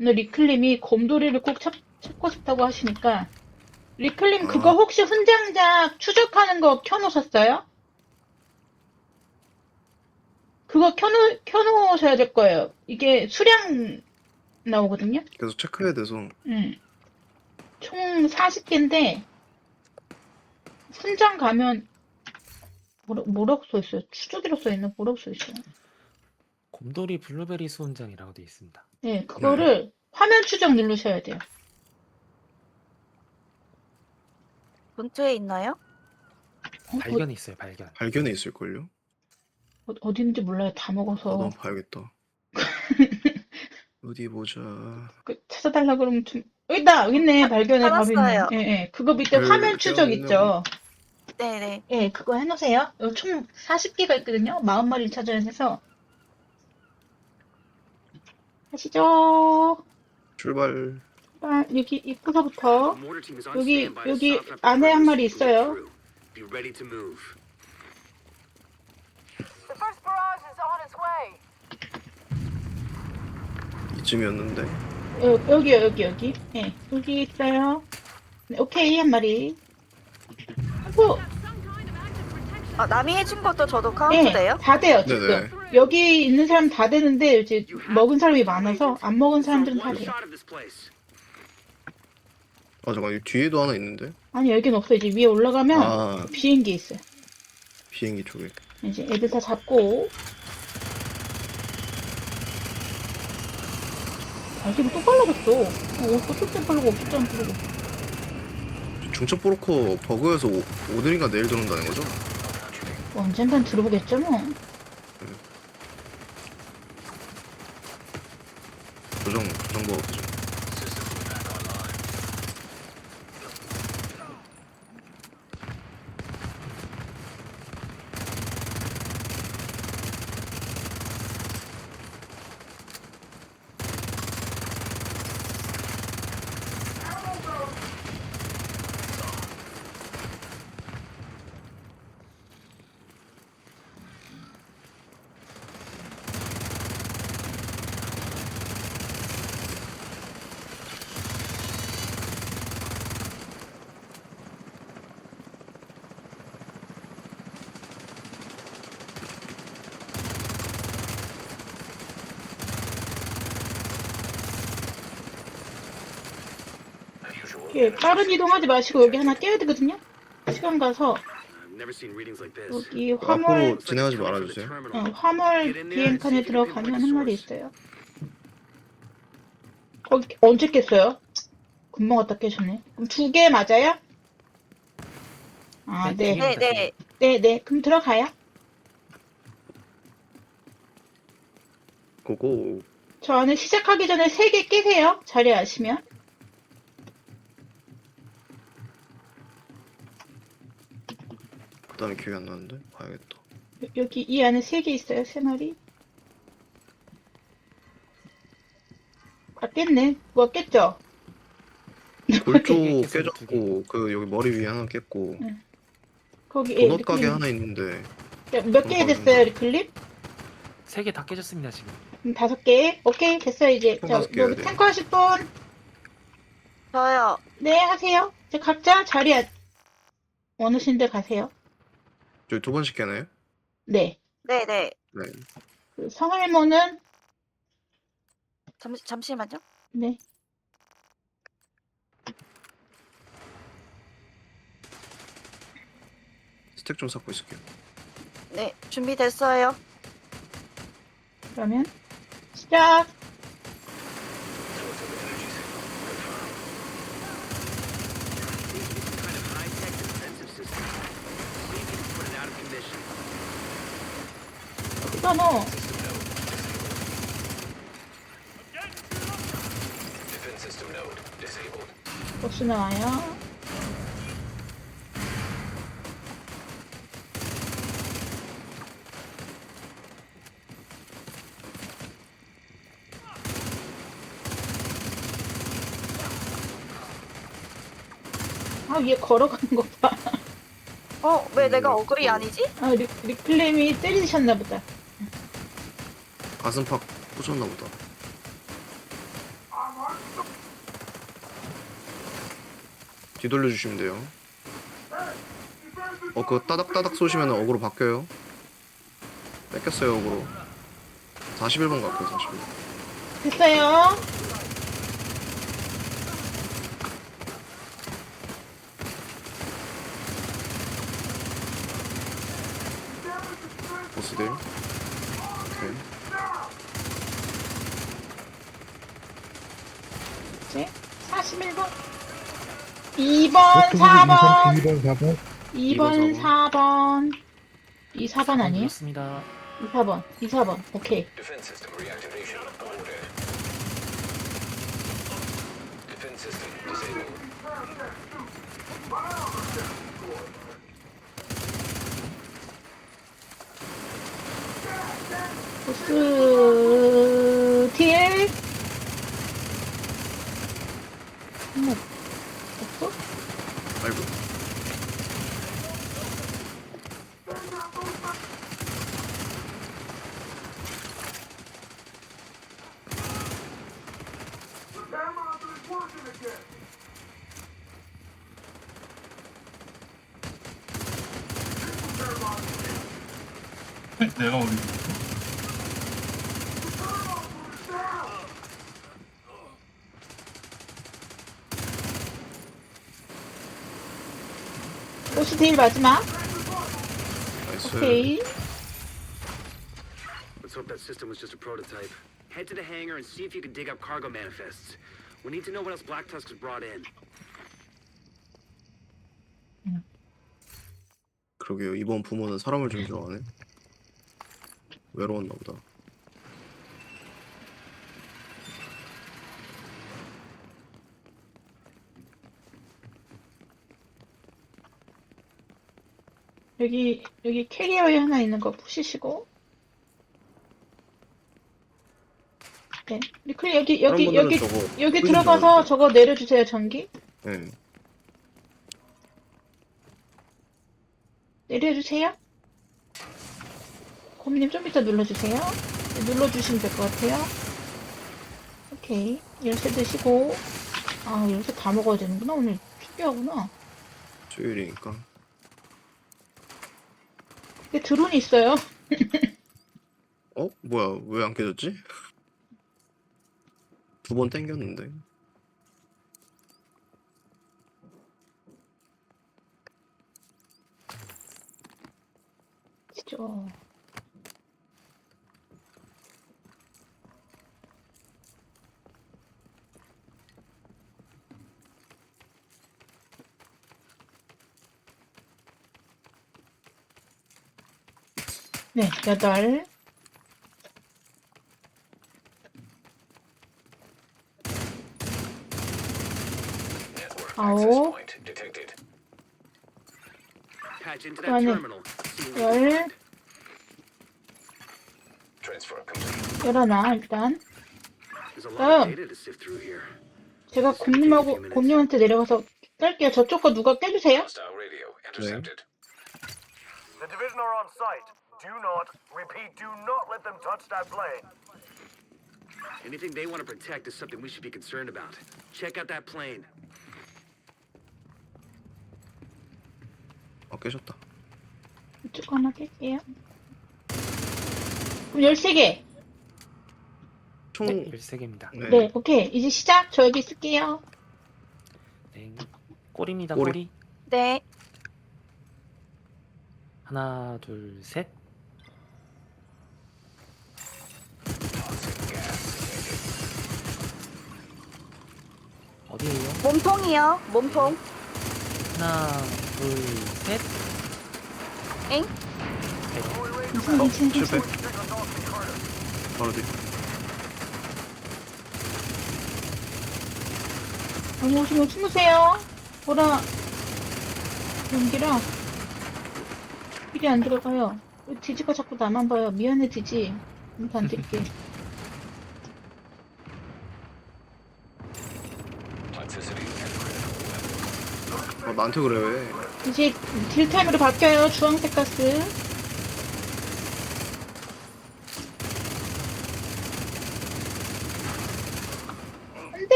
오늘 리클님이 곰돌이를 꼭 찾, 찾고 싶다고 하시니까 리클님 아. 그거 혹시 훈장작 추적하는 거 켜놓으셨어요? 그거 켜놓, 켜놓으셔야 될 거예요. 이게 수량 나오거든요? 계속 체크해야 돼서 응. 총 40개인데, 훈장 가면, 뭐라, 뭐라고 써 있어요? 추적이라고 써 있나? 뭐라고 써 있어요? 곰돌이 블루베리 수원장이라고 되어 있습니다. 네, 그거를 화면 추적 누르셔야 돼요. 근처에 있나요? 어, 어, 발견이 있어요, 발견. 발견에 있을걸요? 어, 어디 있는지 몰라요. 다 먹어서. 한번 봐야겠다. 어디 보자. 그 찾아달라 그러면 좀 여기 있다 여기 있네 밥이 있네 찾았어요. 예, 예. 그거 밑에 그, 화면 추적 하면 있죠 네네. 예 그거 해놓으세요 총 40개가 있거든요 40마리를 찾아야 돼서 하시죠 출발. 아, 여기 입구서부터 여기 여기- 안에 한 마리 있어요. Be ready to move. The first barrage is on its way. 이쯤이었는데. 여, 여기요 여기 여기 예 여기 있어요 네, 오케이 한 마리 하고 아, 남이 해준 것도 저도 카운트 돼요? 예, 다 돼요 지금 네네. 여기 있는 사람 다 되는데 이제 먹은 사람이 많아서 안 먹은 사람들은 다 place. 아 잠깐 여기 뒤에도 하나 있는데. 아니 여긴 없어 이제 위에 올라가면 아 비행기 있어요 비행기 쪽에. 이제 애들 다 잡고 아 지금 또 빨라졌어 어, 또 숫자 빠르고 안 빠르고 중첩 브로커 버그여서 오, 오늘인가 내일 들어온다는 거죠? 언젠간 들어보겠죠 뭐 조정 조정 버그죠. 예, 빠른 이동하지 마시고 여기 하나 떼야 되거든요 시간 가서. 여기 앞으로 화물 진행하지 말아주세요. 어, 화물 비행 칸에 들어가면 한 마리 있어요 거기 언제 깼어요? 금방 갖다 깨셨네 그럼 두 개 맞아요? 아, 네. 네, 네. 네, 네. 그럼 들어가요. 고고. 저 안에 시작하기 전에 세 개 깨세요. 자리 아시면. 그다음에 기억이 안 나는데 봐야겠다. 여- 여기 이 안에 세 개 있어요. 세 마리. 아, 깼네. 뭐가 깼죠? 골조 깨졌고 그 여기 머리 위에 하나 깼고 거기 예, 도넛 가게. 하나 있는데 몇 개 됐어요, 리클립? 세 개 다 깨졌습니다, 지금. 음, 다섯 개. 오케이, 됐어요, 이제. 총 자, 다섯 개 해야 여기 돼요. 탱커 하실 분. 저요. 네, 하세요. 이제 각자 자리 아- 원하시는 데 가세요. 저희 두 번씩 깨나요? 네. 네네. 네. 그 성할모는 잠시, 잠시만요. 네. 스택 좀 쌓고 있을게요. 네, 준비됐어요. 그러면 시작. Some kind of high-tech defensive system. See if you can put it out of commission. 너? 버스 나와요. 아, 얘 걸어가는 거 봐. 어, 왜 음, 내가 어글이 아니지? 아, 리, 리클님이 때리셨나 보다. 가슴팍 꽂혔나 보다. 뒤돌려주시면 돼요. 어, 그 따닥따닥 쏘시면 어그로 바뀌어요. 뺏겼어요, 어그로. 41번 갈게요, 41번. 됐어요. 2번, 4번. 2번, 4번. 2번, 4번. 2, 4번 아니에요? 그렇습니다. 2, 4번. 2, 4번. 오케이. Defense system reactivation ordered. Defense system disabled. 보스 딜. 어머, 없어? 아이고. 내가 어디 보스 딜 마지막. 나이스. 오케이. Let's hope that system was just a prototype. Head to the hangar and see if you can dig up cargo manifests. We need to know what else Black Tusk has brought in. 그러게요. 이번 부모는 사람을 좀 좋아하네. 외로웠나 보다. 여기, 여기 캐리어에 하나 있는 거 푸시시고. 네. 리클 여기, 여기, 여기, 분들은 저거 여기 끄지 들어가서. 저거 내려주세요, 전기. 네. 내려주세요. 고민님 좀 이따 눌러주세요. 네, 눌러주시면 될 것 같아요. 오케이. 열쇠 드시고. 아, 열쇠 다 먹어야 되는구나. 오늘 특이하구나. 수요일이니까. 근데 드론이 있어요. 어? 뭐야? 왜 안 깨졌지? 두 번 땡겼는데. 진짜. 네, 여덟. Network Oh. access point detected. Patch into that Running. terminal. See what we 열, find. Transfer complete. 열하나, 일단. Lot of Um. data to sift through here. 제가 곰님하고, 곰님한테 내려가서 깰게요. 저쪽 거 누가 깨주세요? Hostile radio intercepted. The division are on site. Do not, repeat, do not let them touch that plane. Anything they want to protect is something we should be concerned about. Check out that plane. 아, 깨졌다. 이쪽 거 하나 깰게요. 그럼 13개. 총, 네, 13개입니다. 네. 네, 오케이. 이제 시작. 저 여기 쓸게요. 네. 꼬리입니다, 꼬리. 꼬리. 네. 하나, 둘, 셋. 어디에요? 몸통이요. 몸통. 하나, 둘, 셋. 엥? 괜찮아, 실패. 바로 뒤. 어머, 좀 숨으세요. 보라. 연기라. 일이 안 들어가요. 왜 디지가 자꾸 나만 봐요. 미안해. 이거 안 드릴게. 많다 그래. 이제 딜타임으로 바뀌어요. 주황색 가스.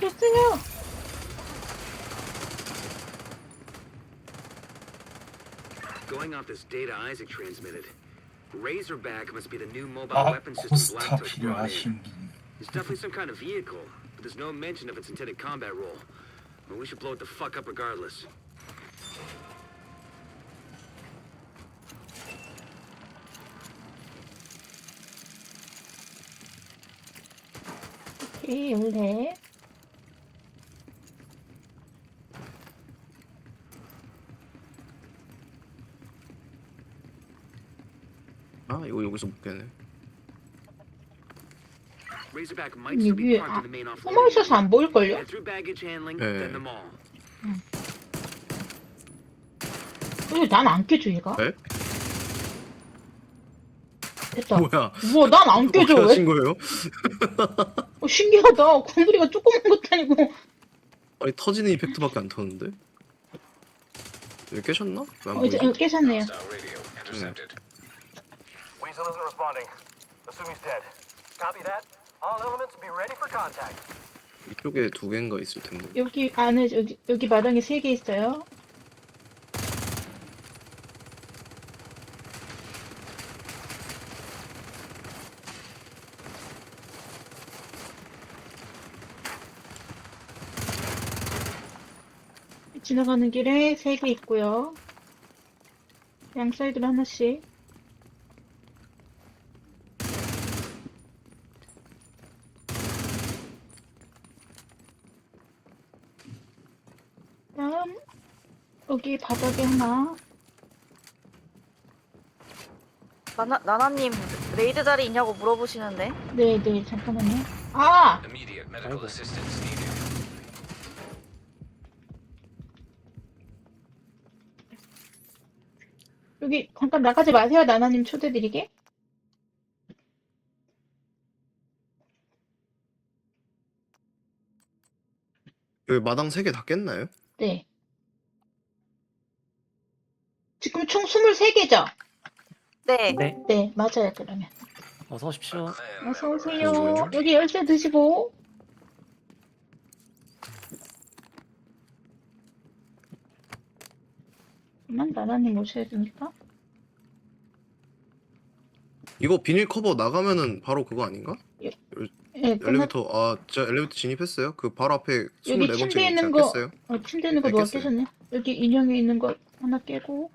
됐어요. Going off this data Isaac transmitted. Razorback must be the new mobile 아 weapon system 고스타 Black Tusk brought in. 필요하신 분 It's definitely some kind of vehicle, but there's no mention of its intended combat role. But we should blow it the fuck up regardless. 오케이, 원 아 이거 여기서 못 깨네. Razorback might still be 위에, parked 아, in the main 숨어 있어서. 안 보일걸요? Head through baggage handling, 네. then the mall. 근데 난안 깨져, 얘가. 네? 됐다. 뭐야? 우와, 난 안 깨져, 어떻게 왜? 하신 거예요? 어, 신기하다. 곰돌이가 조그만 것도 아니고. 아니 터지는 이펙트밖에 안 터는데? 여기 깨셨나? 왜안 어, 이제 보이지? 어, 깨셨네요. Weasel isn't responding. Assume he's dead. Copy that. All elements be ready for contact. 이쪽에 두 개인가 있을 텐데. 여기 안에, 여기, 여기 마당에 세 개 있어요. 지나가는 길에 세 개 있고요. 양 사이드로 하나씩. 다음 여기 바닥에 하나. 나나 나나님 레이드 자리 있냐고 물어보시는데. 네, 네, 잠깐만요. 아, 아이고. 여기 잠깐 나가지 마세요. 나나님 초대드리게. 여기 마당 세개다 깼나요? 네. 지금 총 23개죠? 네. 네, 네, 맞아요, 그러면. 어서 오십시오. 어서오세요. 여기 열쇠 드시고. 그만 나나님 오셔야 되니까. 이거 비닐 커버 나가면은 바로 그거 아닌가? 예, 끝났, 엘리베이터 아 진짜 엘리베이터 진입했어요? 그 바로 앞에 여기 24번째 침대에 있는 거- 깼어요? 어, 침대 있는 거 네, 누가 깼어요. 깨셨네? 여기 인형에 있는 거 하나 깨고.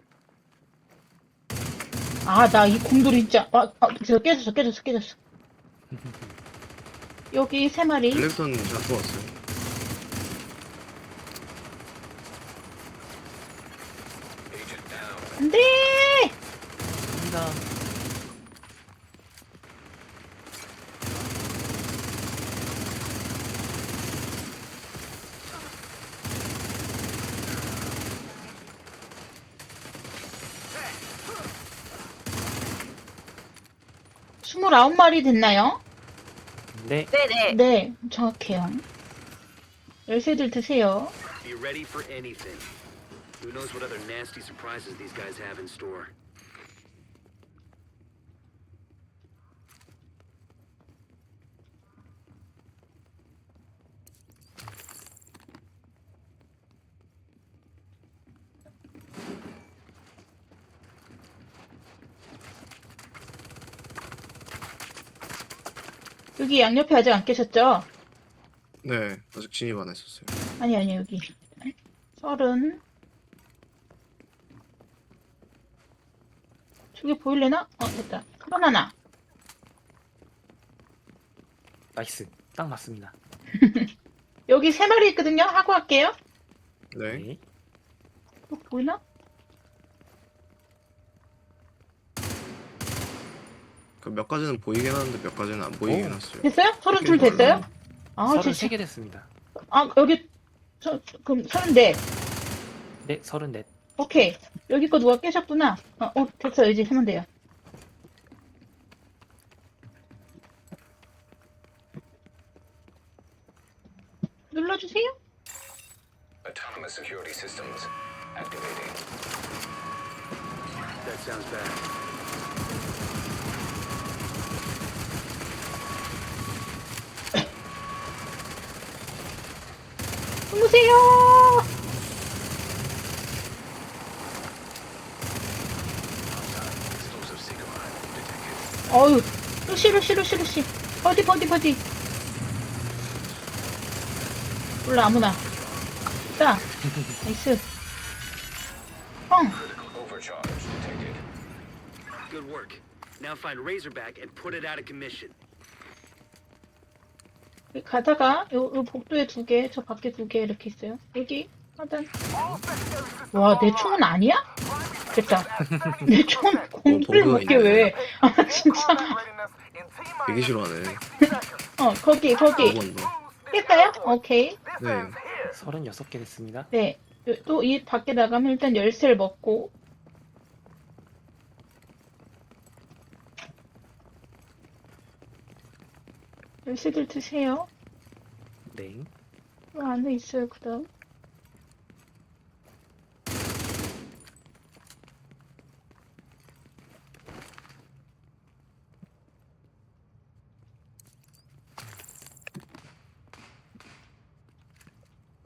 아, 나 이 곰돌이 진짜. 아, 아, 저 깨졌어, 깨졌어, 깨졌어. 여기 세 마리. 엘리베이터는 제가 들어왔어요. 안 돼! 갑니다. 스물아홉 마리 됐나요? 네, 네네. 네, 정확해요. 열쇠들 드세요. Be ready for anything. Who knows what other nasty surprises these guys have in store. 여기 양옆에 아직 안 깨셨죠? 네 아직 진입 안 했었어요. 아니, 아니, 여기. 서른. 저기 보일래나? 어, 됐다. 서른 하나. 나이스. 딱 맞습니다. 여기 세 마리 있거든요? 하고 할게요. 네. 네. 어, 보이나? 몇 가지는 보이긴 하는데 몇 가지는 안 보이긴 오. 했어요. 됐어요? 서른 둘 됐어요? 아, 서른 진짜. 세개 됐습니다. 아, 여기, 서, 그럼 서른 넷. 네, 서른 넷. 오케이. 여기 거 누가 깨셨구나. 어, 어 됐어요. 이제 하면 돼요. 눌러주세요. Autonomous security systems activating. That sounds bad. 숨으세요. Explosive seeker mine detected. 어유, 루시, 루시, 루시, 루시. 버디, 버디, 버디. 몰라, 아무나. 자, 나이스. 뻥. Overcharge detected. Good work. Now find Razorback and put it out of commission. 가다가 요, 요 복도에 두 개, 저 밖에 두 개 이렇게 있어요. 여기 하단. 와, 내 총은 아니야? 됐다. 내 총은 공부를 버그가 못해. 왜? 아 진짜. 되게 싫어하네. 어 거기 거기. 깰까요? 오케이. 네. 36개 됐습니다. 네. 또 이 밖에 나가면 일단 열쇠를 먹고. 열쇠들 드세요. 네. 요 안에 있어요. 그 다음.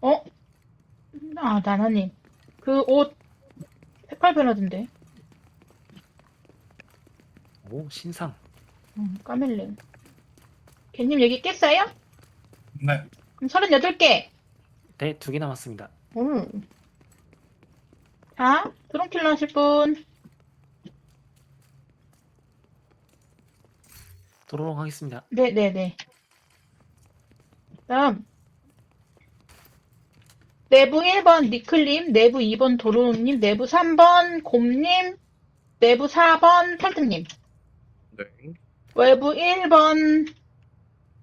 어? 아, 나나님. 그 옷 색깔 변하던데. 오, 신상. 음, 까멜름. 걔님 여기 깼어요? 네. 그럼 38개. 네, 두 개 남았습니다. 음. 자, 드론킬러 하실 분. 도로롱 하겠습니다. 네네네. 다음. 내부 1번 니클님, 내부 2번 도로님, 내부 3번 곰님, 내부 4번 펄트님. 네. 외부 1번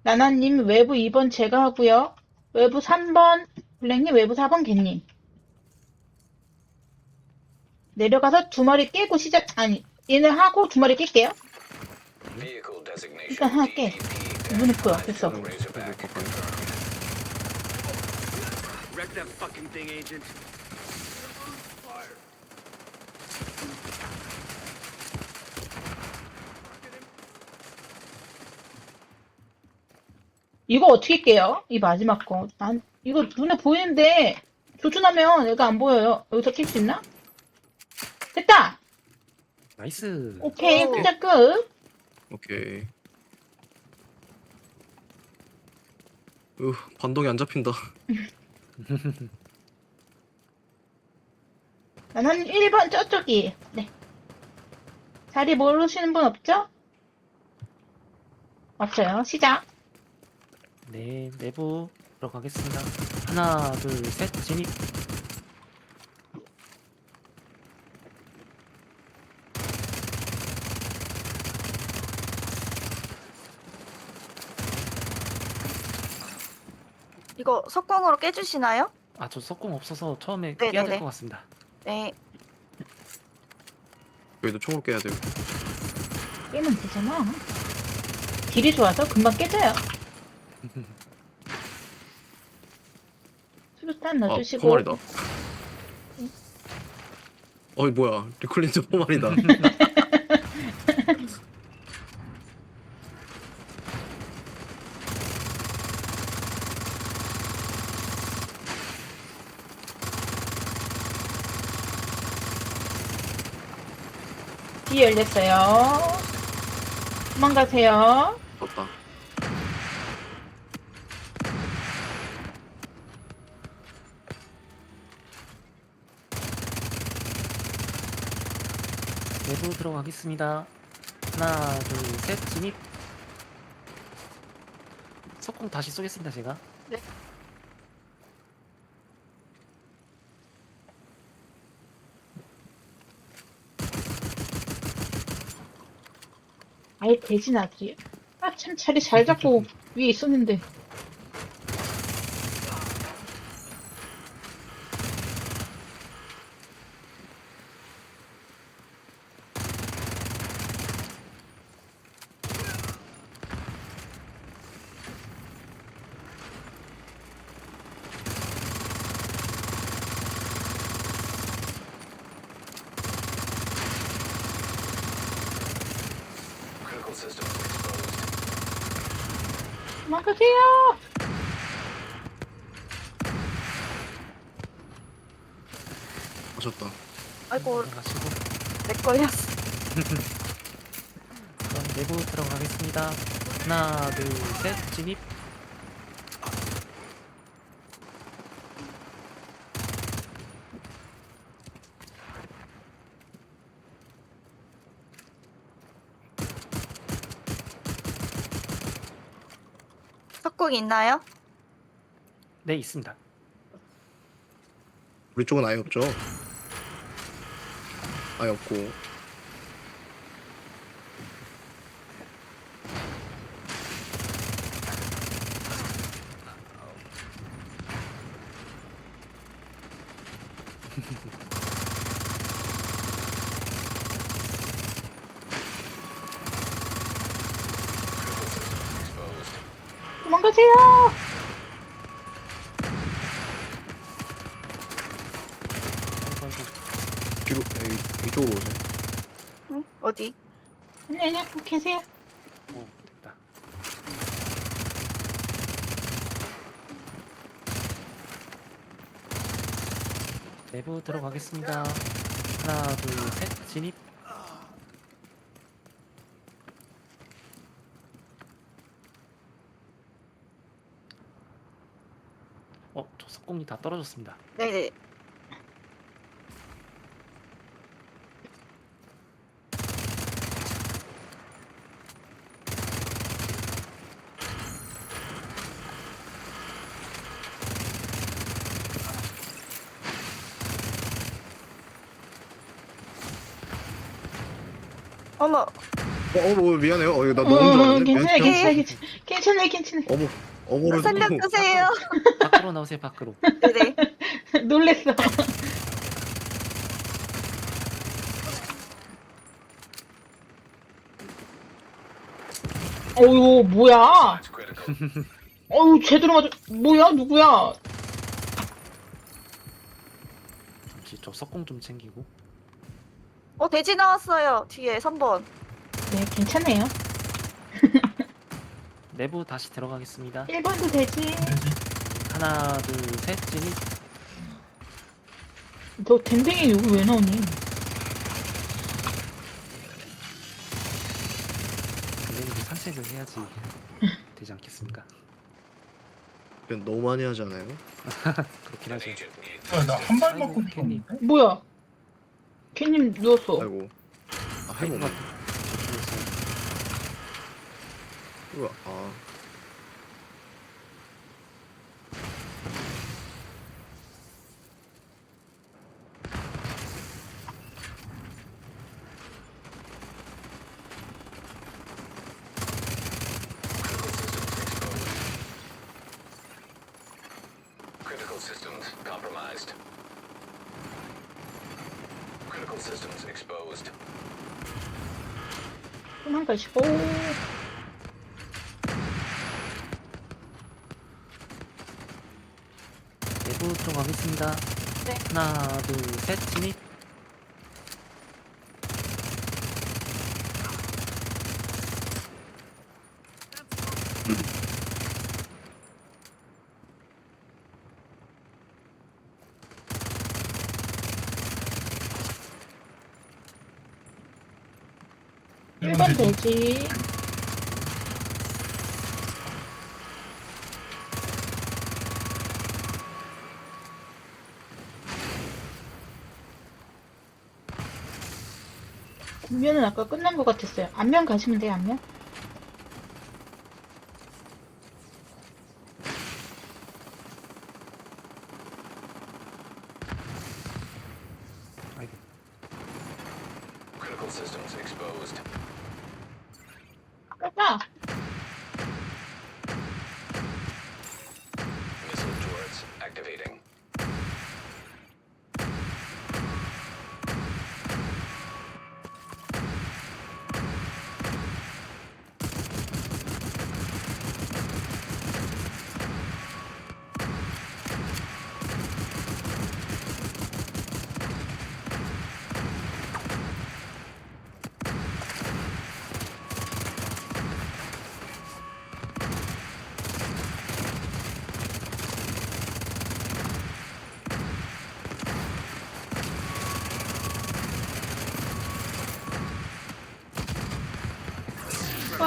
나나님, 외부 2번 제가 하고요. 외부 3번 블랙님, 외부 4번 개님. 내려가서 두 마리 깨고 시작, 아니, 얘네 하고 두 마리 깰게요. 일단 됐어. Wreck that fucking thing, Agent. 이거 어떻게 깨요? 이 마지막 거. 난, 이거 눈에 보이는데, 조준하면 얘가 안 보여요. 여기서 깰 수 있나? 됐다! 나이스. 오케이, 오. 혼자 끝. 오케이. 으, 반동이 안 잡힌다. 난 한 1번 저쪽이. 네. 자리 모르시는 분 없죠? 없어요. 시작. 네, 내부 들어가겠습니다. 하나, 둘, 셋, 진입. 이거 석공으로 깨주시나요? 아, 저 석공 없어서 처음에 네, 깨야 네, 될 네. 것 같습니다. 네. 여기도 총으로 깨야 돼요. 깨면 되잖아. 딜이 좋아서 금방 깨져요. 수류탄 아, 넣어주시고. 포말이다. 어이, 뭐야. 리콜린즈 포말이다. 뒤 열렸어요. 도망가세요. 떴다. 들어가겠습니다. 하나, 둘, 셋, 진입. 석공 다시 쏘겠습니다, 제가. 아예 돼지 나지. 아, 참 자리 잘 잡고 위에 있었는데. 막으세요! 오셨다. 아이고 들어가시고 내 걸렸어. 그럼 내부 들어가겠습니다. 하나, 둘, 셋, 진입. 석궁 있나요? 네, 있습니다. 우리 쪽은 아예 없죠? 아예 없고. 아이고. 뒤로, 에이, 이쪽으로 오세요. 응? 어디? 아니 아니야 거기 계세요. 오, 됐다. 내부 들어가겠습니다. 하나, 둘, 셋, 진입. 석공이 다 떨어졌습니다. 네네. 어머, 어, 어, 어, 미안해요. 어, 이거 나 어, 너무 미안해요. 괜찮아요 괜찮아요 괜찮아요. 어머, 어머를 살려주세요. 밖으로 나오세요, 밖으로. 네네. 놀랬어. 어유 뭐야? 어유 제대로 맞아. 뭐야 누구야? 잠시 저 석공 좀 챙기고. 어, 돼지 나왔어요. 뒤에 3번. 네 괜찮아요. 내부 다시 들어가겠습니다. 1번도 되지. 하나, 둘, 셋, 진입. 너 댕댕이 여기 왜 나오니? 근데 산책을 해야지 되지 않겠습니까? 그냥 너무 많이 하지 않아요? 그렇긴 하죠. Agent needs 뭐야 나한발 아이고, 맞고 캔님. 죽었는데? 뭐야? 걔님 누웠어. 아이고. 아, 아이고, 해보면. 우와, 아. critical systems compromised. Critical systems exposed. 도망가시고. 내부 들어가겠습니다. 네. 하나, 둘, 셋, 진입. 일번 되지. 뒷면은 아까 끝난 것 같았어요. 앞면 가시면 돼요, 앞면.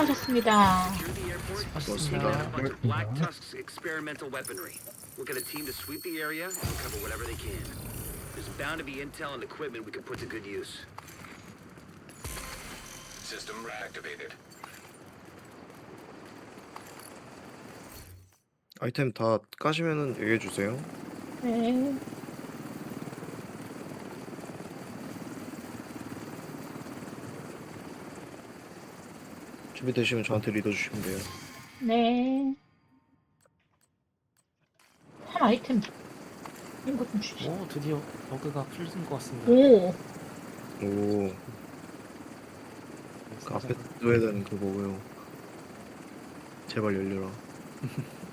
수고하셨습니다. Secure the airport. 고맙습니다. Take out a bunch of Black Tusk's experimental weaponry. We'll get a team to sweep the area and recover whatever they can. There's bound to be intel and equipment we can put to good use. System activated. 아이템 다 까시면은 얘기해 주세요. 네. 준비되시면 저한테 리더 주시면 돼요. 네. 한 아이템. 이런 것 좀 주시. 오 드디어 버그가 풀린 것 같습니다. 오. 오, 그 앞에 둬야 되는 그 뭐고요. 제발 열려라.